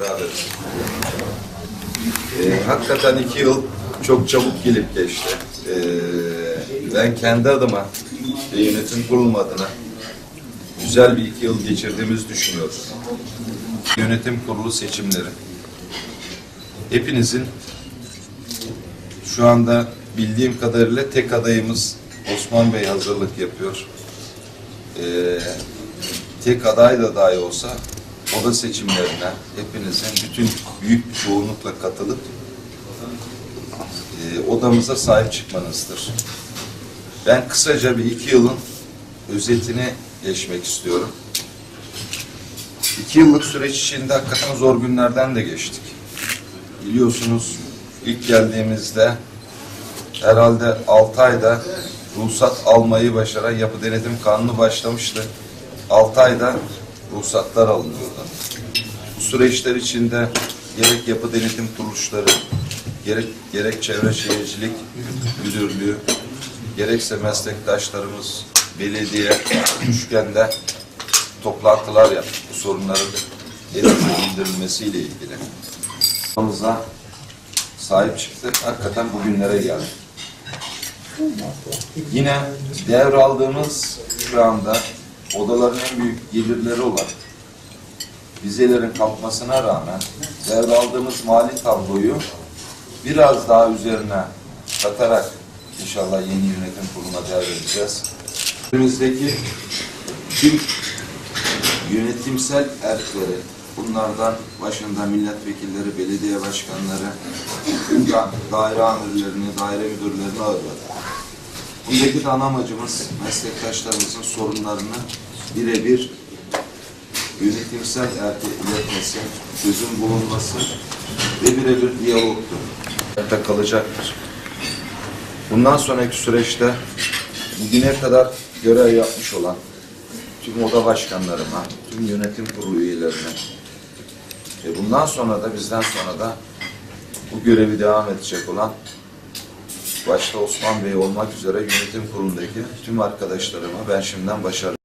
beraberiz. Ee, hakikaten iki yıl çok çabuk gelip geçti. Ee, ben kendi adıma ve yönetim kurulu adına güzel bir iki yıl geçirdiğimizi düşünüyorum. Yönetim kurulu seçimleri. Hepinizin şu anda bildiğim kadarıyla tek adayımız Osman Bey hazırlık yapıyor. Ee, tek aday da dahi olsa oda seçimlerine hepinizin bütün büyük çoğunlukla katılıp e, odamıza sahip çıkmanızdır. Ben kısaca bir iki yılın özetini geçmek istiyorum. İki yıllık süreç içinde hakikaten zor günlerden de geçtik. Biliyorsunuz ilk geldiğimizde herhalde 6 ayda ruhsat almayı başaran yapı denetim kanunu başlamıştı. 6 ayda ruhsatlar alınıyordu. Bu süreçler içinde gerek yapı denetim kuruluşları, gerek, gerek çevre şehircilik müdürlüğü, gerekse meslektaşlarımız, belediye, üçgende toplantılar yaptık bu sorunların elimize indirilmesiyle ilgili. Odamıza sahip çıktık. Hakikaten bugünlere geldik. Yine devraldığımız şu anda odaların en büyük gelirleri olan vizelerin kalkmasına rağmen devraldığımız mali tabloyu biraz daha üzerine katarak inşallah yeni yönetim kuruluna devredeceğiz. Önümüzdeki tüm yönetimsel erkleri, bunlardan başında milletvekilleri, belediye başkanları, daire amirlerini, daire müdürlerini ağırladık. Bundaki de ana amacımız meslektaşlarımızın sorunlarını birebir yönetimsel iletmesi, çözüm bulunması ve birebir diyalogtur. Hayatta kalacaktır. Bundan sonraki süreçte bugüne kadar görev yapmış olan tüm oda başkanlarıma, tüm yönetim kurulu üyelerine ve bundan sonra da bizden sonra da bu görevi devam edecek olan başta Osman Bey olmak üzere yönetim kurulundaki tüm arkadaşlarıma ben şimdiden başarı